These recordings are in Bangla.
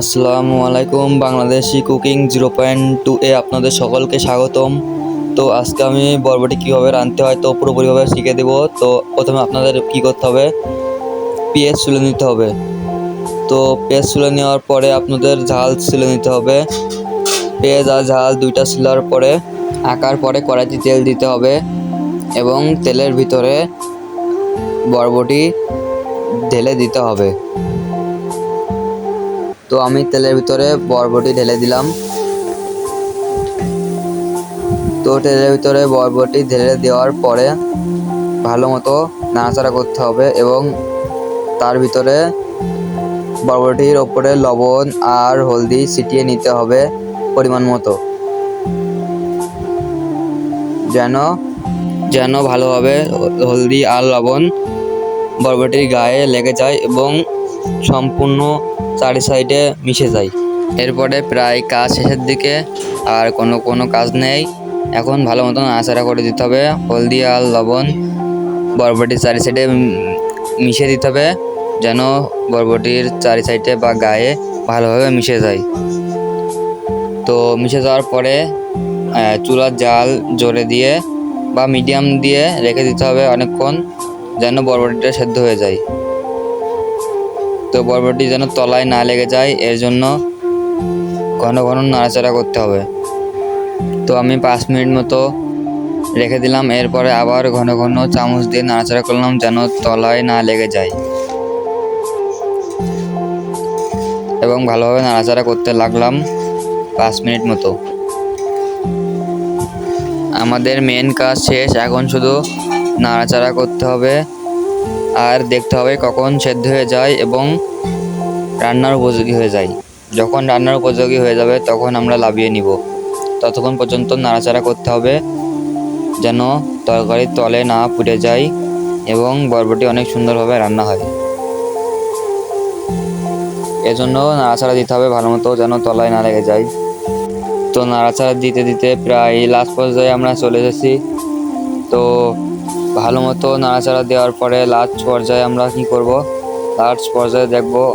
আসসালামু আলাইকুম, Bangladeshi cooking zero point two এ আপনাদের সকলকে স্বাগতম। তো আজকে আমি বরবটি কীভাবে রাঁধতে হয় তো পুরোপুরিভাবে শিখে দেবো। তো প্রথমে আপনাদের কী করতে হবে? পেঁয়াজ তুলে নিতে হবে। তো পেঁয়াজ তুলে নেওয়ার পরে আপনাদের ঝাল তুলে নিতে হবে। পেঁয়াজ আর ঝাল দুইটা ছিলার পরে আঁকার পরে কড়াইতে তেল দিতে হবে এবং তেলের ভিতরে বরবটি ঢেলে দিতে হবে। তো আমি তেলের ভিতরে বরবটি ঢেলে দিলাম। তো তেলের ভিতরে বরবটি ঢেলে দেওয়ার পরে ভালো মতো নাড়াচাড়া করতে হবে এবং তার ভিতরে বরবটির ওপরে লবণ আর হলদি ছিটিয়ে নিতে হবে পরিমাণ মতো। যেন যেন ভালোভাবে হলদি আর লবণ বরবটির গায়ে লেগে যায় এবং সম্পূর্ণ চারি সাইডে মিশে যায়। এরপরে প্রায় কাজ শেষের দিকে আর কোনো কোনো কাজ নেই। এখন ভালো মতন নাড়াচাড়া করে দিতে হবে। হলদি আর লবণ বরবটির চারি সাইডে মিশিয়ে দিতে হবে যেন বরবটির চারি সাইডে বা গায়ে ভালোভাবে মিশে যায়। তো মিশে যাওয়ার পরে চুলার জাল জোরে দিয়ে বা মিডিয়াম দিয়ে রেখে দিতে হবে অনেকক্ষণ যেন বরবটিটা সেদ্ধ হয়ে যায়। তো বরবটি যেন তলায় না লেগে যায়, এর জন্য ঘন ঘন নাড়াচাড়া করতে হবে। তো আমি পাঁচ মিনিট মতো রেখে দিলাম, এরপরে আবার ঘন ঘন চামচ দিয়ে নাড়াচাড়া করলাম যেন তলায় না লেগে যায়। এবং ভালোভাবে নাড়াচাড়া করতে লাগলাম পাঁচ মিনিট মতো। আমাদের মেন কাজ শেষ, এখন শুধু নাড়াচাড়া করতে হবে। আর দেখতে হবে কখন সেদ্ধ হয়ে যায় এবং রান্নার উপযোগী হয়ে যায়। যখন রান্নার উপযোগী হয়ে যাবে, তখন আমরা লাভিয়ে নিব। ততক্ষণ পর্যন্ত নাড়াচাড়া করতে হবে যেন তরকারির তলে না পুড়ে যায় এবং বরবটি অনেক সুন্দরভাবে রান্না হয়। এজন্য নাড়াচাড়া দিতে হবে ভালো মতো যেন তলায় না লেগে যায়। তো নাড়াচাড়া দিতে দিতে প্রায় লাস্ট পর্যায়ে আমরা চলে এসেছি। তো ভালো মতো নাড়াচাড়া দেওয়ার পরে লাস্ট পর্যায়ে আমরা কি করব? লাস্ট পর্যায়ে দেখব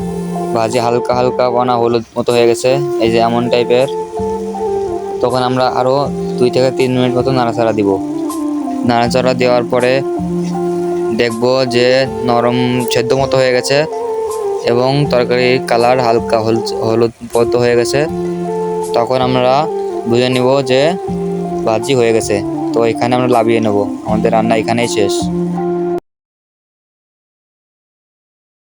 ভাজি হালকা হালকা বানা হলুদ মতো হয়ে গেছে, এই যে এমন টাইপের। তখন আমরা আরও দুই থেকে তিন মিনিট মতো নাড়াচাড়া দিব। নাড়াচাড়া দেওয়ার পরে দেখব যে নরম সেদ্ধ মতো হয়ে গেছে এবং তরকারির কালার হালকা হল- হলুদ মতো হয়ে গেছে। তখন আমরা বুঝে নিব যে ভাজি হয়ে গেছে। তো এখানে আমরা লাভিয়ে নেব। আমাদের রান্না এখানেই শেষ।